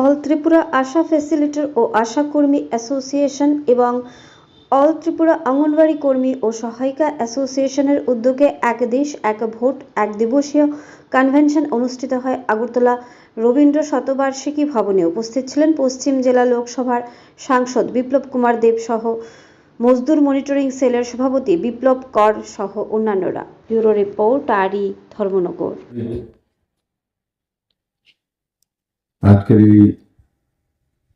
All Tripura Asha facilitator ও আশা কর্মী association এবং অল ত্রিপুরা অঙ্গনওয়াড়ি কর্মী ও সহায়িকা অ্যাসোসিয়েশনের উদ্যোগে এক দেশ, এক ভোট, এক দিবসীয় কনভেনশন অনুষ্ঠিত হয় আগরতলা। রবীন্দ্র শতবার্ষিকী ভবনে উপস্থিত ছিলেন পশ্চিম জেলা লোকসভার সাংসদ বিপ্লব কুমার দেব সহ মজদুর মনিটরিং সেলের সভাপতি বিপ্লব কর সহ অন্যান্যরা। ব্যুরো রিপোর্ট আরই ধর্মনগর। আজকের এই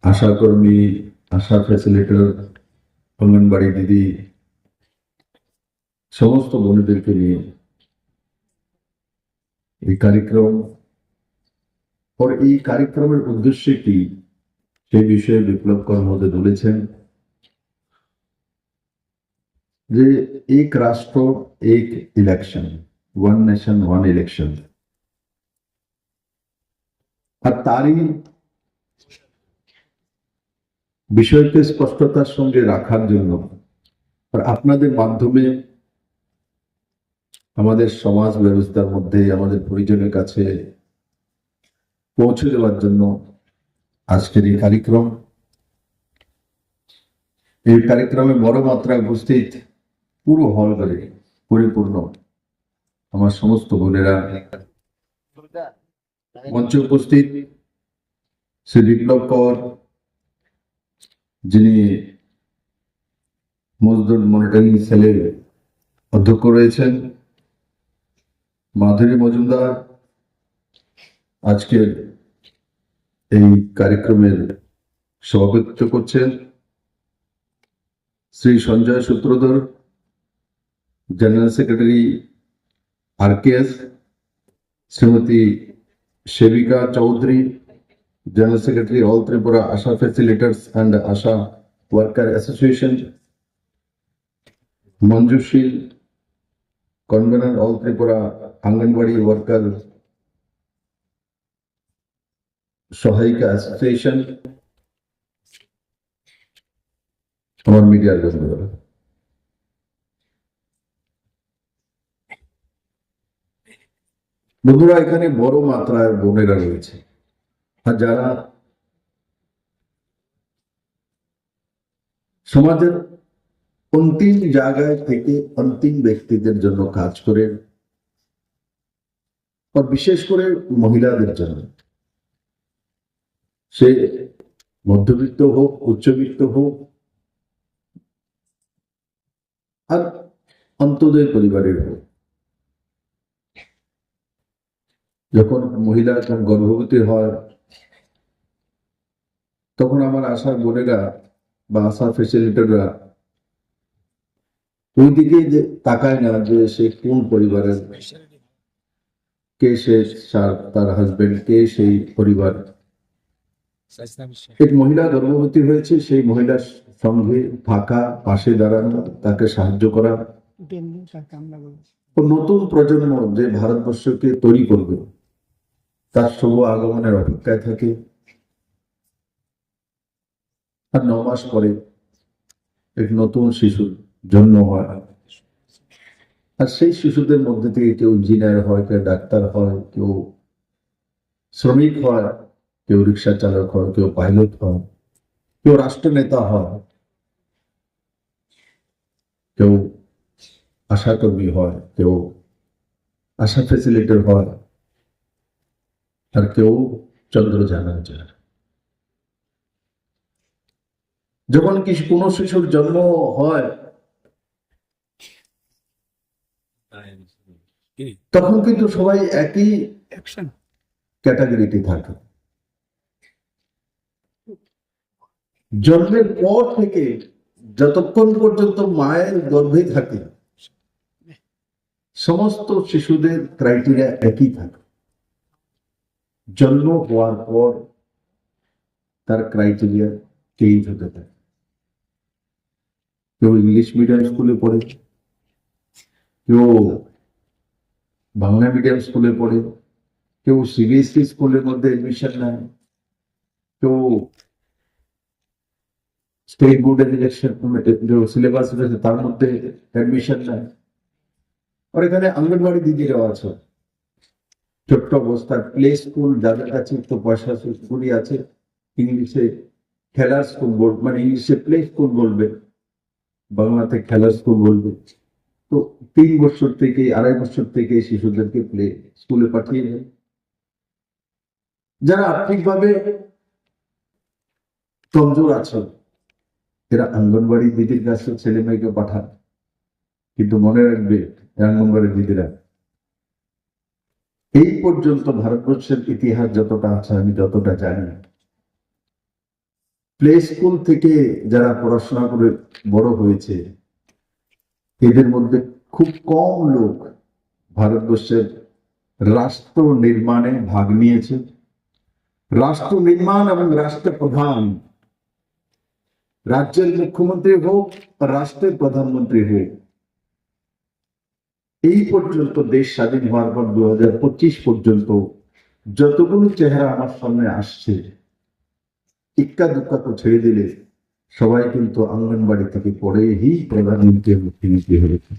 আশাকর্মী, আশা ফ্যাসিলিটেটর অঙ্গনবাড়ি দিদি, সমস্ত বোনদেরকে নিয়ে এই কার্যক্রম और এই কার্যক্রমের উদ্দেশ্য কি সেই বিষয়ে বিপ্লব কর মধ্যে বলেছেন যে, এক রাষ্ট্র, এক election one nation one election আর তারই বিষয়কে স্পষ্টতার সঙ্গে রাখার জন্য আর আপনাদের মাধ্যমে আমাদের সমাজ ব্যবস্থার মধ্যে, আমাদের পরিজনের কাছে পৌঁছে দেওয়ার জন্য আজকের এই কার্যক্রম। এই কার্যক্রমে বড় মাত্রায় উপস্থিত পুরো হল করে পরিপূর্ণ আমার সমস্ত বোনেরা। মঞ্চে উপস্থিত শ্রী বিপ্লব কর, যিনি মজদুর মনিটরিং সেলের অধ্যক্ষ রয়েছেন, মাধুরী মজুমদার, আজকের এই কার্যক্রমের সভাপতিত্ব করছেন Shri Sanjay Sutradhar, general secretary R K S, Shrimati Sebika Chowdhury general secretary all Tripura Asha facilitators and Asha worker association Manjushil convener all Tripura Anganwadi worker সহায়িকা অ্যাসোসিয়েশন আমার মিডিয়ার বন্ধুরা বন্ধুরা, এখানে বড় মাত্রায় বোনেরা রয়েছে। আর যারা সমাজের অন্তিম জায়গায় থেকে অন্তিম ব্যক্তিদের জন্য কাজ করেন আর বিশেষ করে মহিলাদের জন্য। সে মধ্যবিত্ত হোক, উচ্চবিত্ত হোক, আর অন্তদয় পরিবারের হোক। যখন মহিলা যখন গর্ভবতী হয় তখন আমার আশার বোনেরা বা আশা ফেসিলিটাররা ওই দিকে যে তাকায় না যে সে কোন পরিবারের কে সে তার- তার হাজবেন্ড কে সেই পরিবার। এক মহিলা গর্ভবতী হয়েছে সেই মহিলার সঙ্গে থাকা পাশে দাঁড়ানো তাকে সাহায্য করা। নতুন প্রজন্ম যে ভারতবর্ষকে তৈরি করবে তার শুভ আগমনের অপেক্ষায় থাকে। আর ন মাস পরে এক নতুন শিশুর জন্ম হয়। আর সেই শিশুদের মধ্যে থেকে কেউ ইঞ্জিনিয়ার হয়, কেউ ডাক্তার হয়, কেউ শ্রমিক হয়, কেউ রিক্সা চালক হয়, কেউ পাইলট হয়, কেউ রাষ্ট্রনেতা হয়, কেউ আশাকর্মী হয়, কেউ আশা ফেসিলিটার হয়। আর কেউ চন্দ্র চন্দ্রযান যায় যখন কি কোনো শিশুর জন্ম হয় তখন কিন্তু সবাই একই ক্যাটাগরিতে থাকে। জন্মের পর থেকে যতক্ষণ পর্যন্ত মায়ের গর্ভে থাকে সমস্ত শিশুদের ক্রাইটেরিয়া একই থাকে। জন্ম হওয়ার পর তার ক্রাইটেরিয়া চেঞ্জ হতে থাকে। কেউ ইংলিশ মিডিয়াম স্কুলে পড়ে, কেউ বাংলা মিডিয়াম স্কুলে পড়ে, কেউ সিবিএসই স্কুলের মধ্যে এডমিশন নেয়, কেউ স্টেট বোর্ডের ইলেকশন সিলেবাস রয়েছে তার মধ্যে অ্যাডমিশন নেয়। আর এখানে আঙ্গনবাড়ি দিদিরাও আছে। ছোট্ট অবস্থায় প্লে স্কুল যাদের কাছে একটু পয়সা স্কুলই আছে, ইংলিশে খেলার স্কুল বলবে মানে ইংলিশে প্লে স্কুল বলবে, বাংলাতে খেলার স্কুল বলবে। তো তিন বছর থেকে, আড়াই বছর থেকে শিশুদেরকে প্লে স্কুলে পাঠিয়ে দেয়। যারা আর্থিকভাবে কমজোর আছে, এরা অঙ্গনবাড়ি দিদির কাছে ছেলে মেয়েকে পাঠান, কিন্তু মনে রাখবে অঙ্গনবাড়ি দিদিরা এই পর্যন্ত ভারতবর্ষের ইতিহাস যতটা আছে আমি যতটা জানি। প্লে স্কুল থেকে যারা পড়াশোনা করে বড় হয়েছে, এদের মধ্যে খুব কম লোক ভারতবর্ষের রাষ্ট্র নির্মাণে ভাগ নিয়েছে। রাষ্ট্র নির্মাণ এবং রাষ্ট্র প্রধান, রাজ্যের মুখ্যমন্ত্রী হোক রাষ্ট্রের প্রধানমন্ত্রী হোক এই পর্যন্ত দেশ স্বাধীন হওয়ার পর দু হাজার পঁচিশ পর্যন্ত যতগুলো চেহারা আমার সামনে আসছে, ইক্কা দুক্কা তো ছেড়ে দিলে সবাই কিন্তু অঙ্গনবাড়ি থেকে পড়েই প্রধানমন্ত্রীর মুখ্যমন্ত্রী হয়েছে